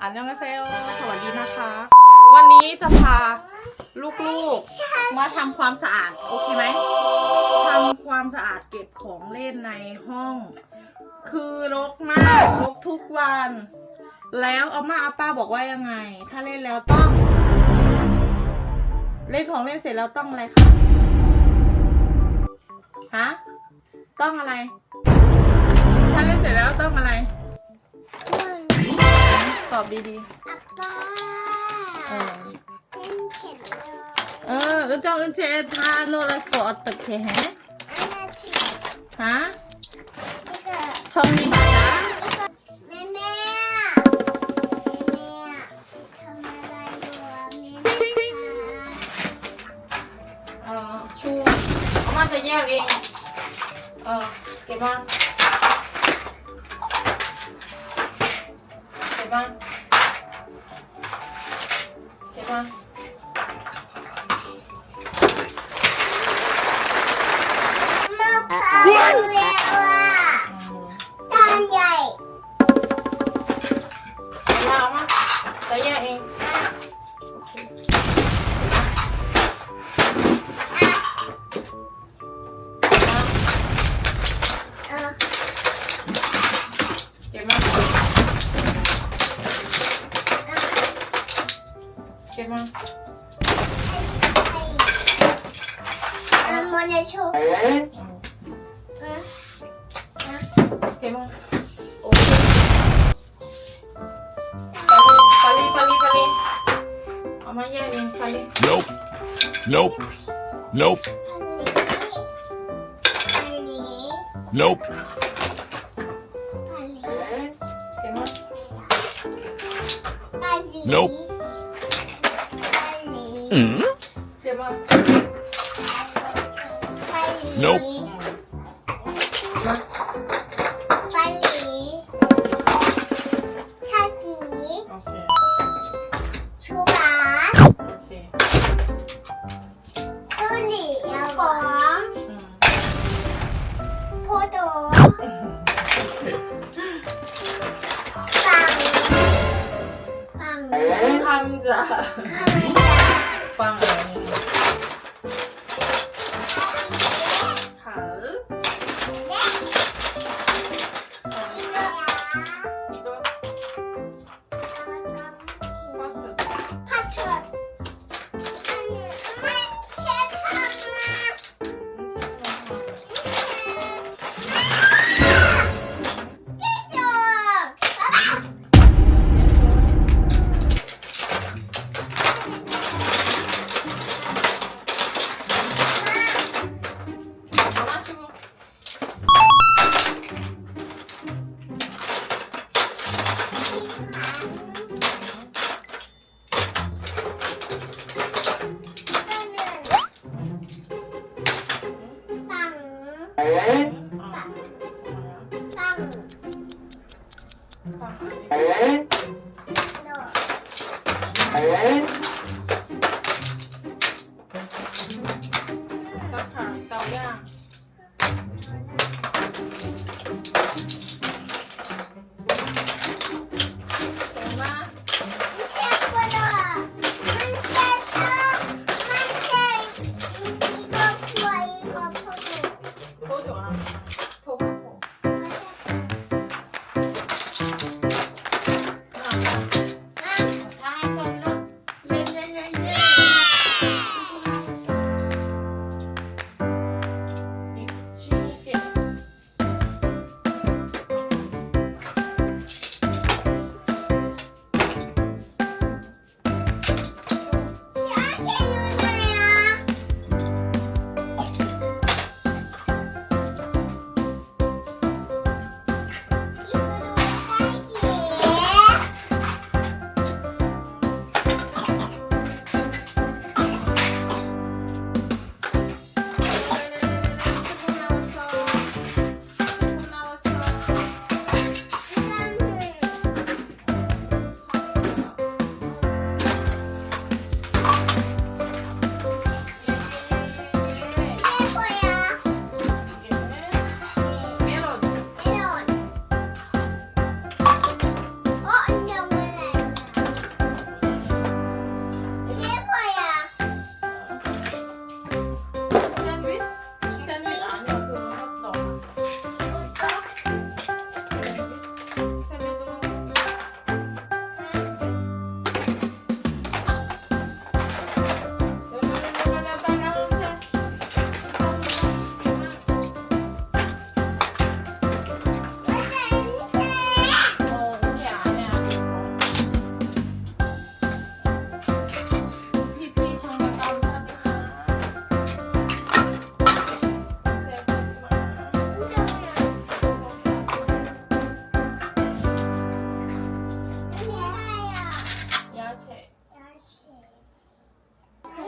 อันยองเซลสวัสดีนะคะ วันนี้จะพาลูกๆ มาทำความสะอาด โอเคไหมทำความสะอาดเก็บของเล่นในห้อง คือรกมากรกทุกวัน แล้วอาม่าอาป้าบอกว่ายังไง ถ้าเล่นแล้วต้อง เล่นของเล่นเสร็จแล้วต้องอะไรคะฮะต้องอะไร ถ้าเล่นเสร็จแล้วต้องอะไรต อบดี อาป้า ๆ เออ เล่นเข็นเลย เอออึจ้องอึเจทาโนราสอตึกเทแฮะ อันนั้นที่ ฮะ นี่ก็ ชมมีบัตรนะ แม่แม่แม่ทำอะไรอยู่อะแม่ เออชูเอามาจะแยกเอง เออ เก็บมา nào Ammonia chu. Kệ mà. Pali, pali, pali. Amaya yang pali. Nope. Nope. Nope. Nope. Nope. 응? 빨리. Nope. 빨리. 사기. 초밥. 소리, 여권. 포도. 빵. 빵. 감자. 감자. 帮了你对么样？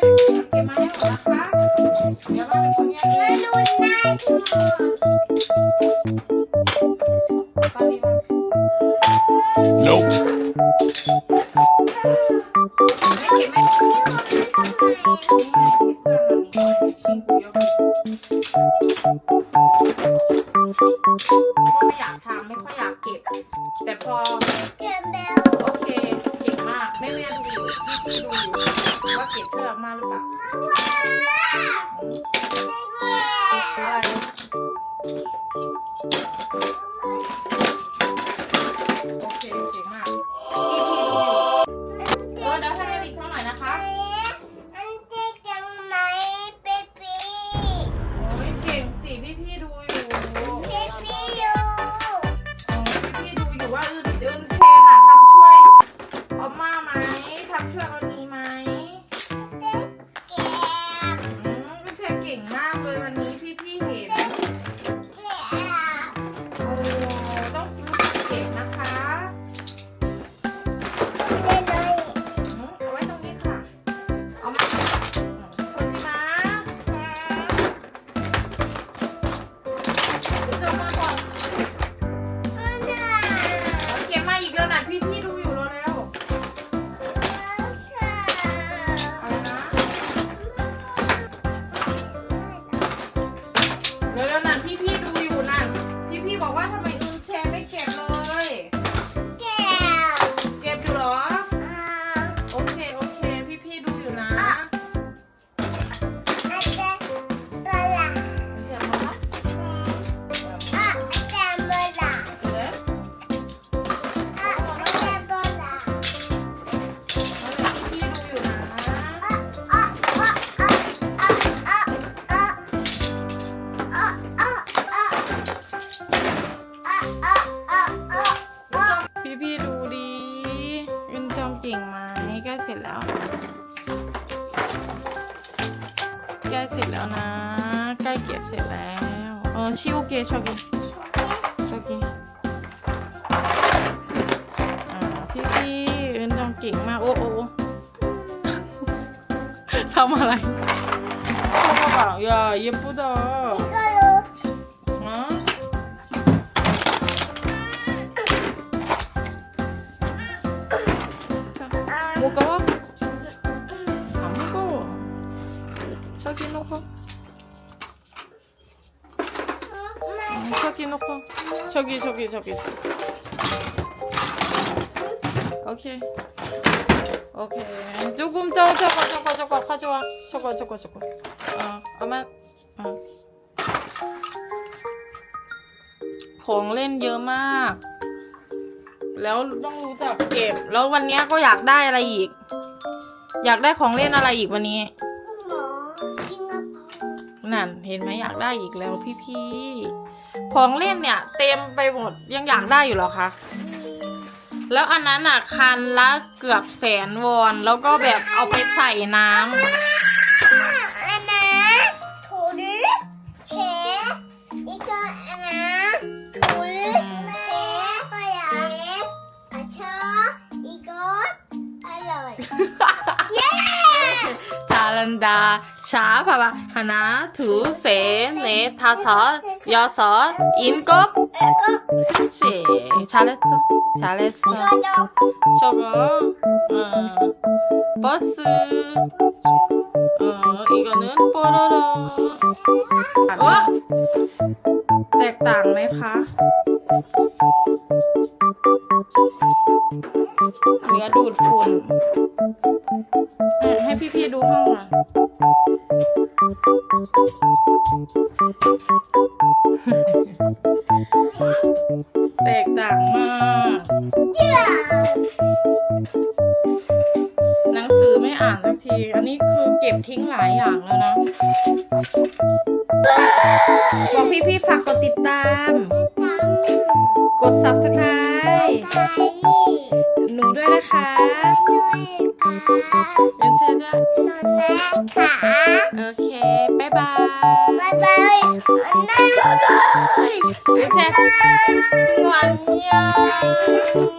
Thank you. ไม่อยากทำไม่ค่อยอยากเก็บ แต่พอโอเคเก่งมากแม่แม่ดูอยู่พี่พี่ดูอยู่ว่าเก็บเชือกมาหรือเปล่าอะไร สร็จแล้วใกล้เสร็จแล้วนะใกล้เก็บเสร็จแล้วเออชิโอเคชอกิชอกิอ่าพี่พี่อึนจองเก่งมากโอ้โอ้ทำอะไรทำอะไรอย่าเย็บปุ๊ดอะ 저기 저기 저기. 오케이. 오케이. 조금 저 저거 저거 저거 가져와. 저거 저거 저거. 어, 아마. 어. ของเล่นเยอะมาก แล้วต้องรู้จักเก็บ แล้ววันเนี้ยก็อยากได้อะไรอีก อยากได้ของเล่นอะไรอีกวันนี้ นั่นเห็นไหมอยากได้อีกแล้วพี่ๆของเล่นเนี่ย เต็มไปหมดยังอยากได้อยู่หรอคะแล้วอันนั้นอะคันละเกือบแสนวอนแล้วก็แบบเอาไปใส่น้ำอันรนถูดิเชอีกอันนั้นถูเชก็อยากอาชออีกอร่อยเย้ชาลันดา 자, 봐봐. 하나, 둘, 셋, 넷, 다섯, 여섯, 일곱. 그렇지. 잘했어. 잘했어. 이거도 저거, 어, 버스. 어, 이거는 뽀로로. 어? แตกต่างไหมคะเนื้อดูดฝุ่นอ่ะ ให้พี่ๆดูห้องหน่อยแตกต่างมากหนังสือไม่อ่านสักที อันนี้คือเก็บทิ้งหลายอย่างแล้วนะบอกพี่ๆฝากกดติดตาม กด subscribe หนูด้วยนะคะเป็นเธอด้วยค่ะโอเคบ๊ายบายบ๊ายบายนั่งเลยเป็นเธอหวานยัง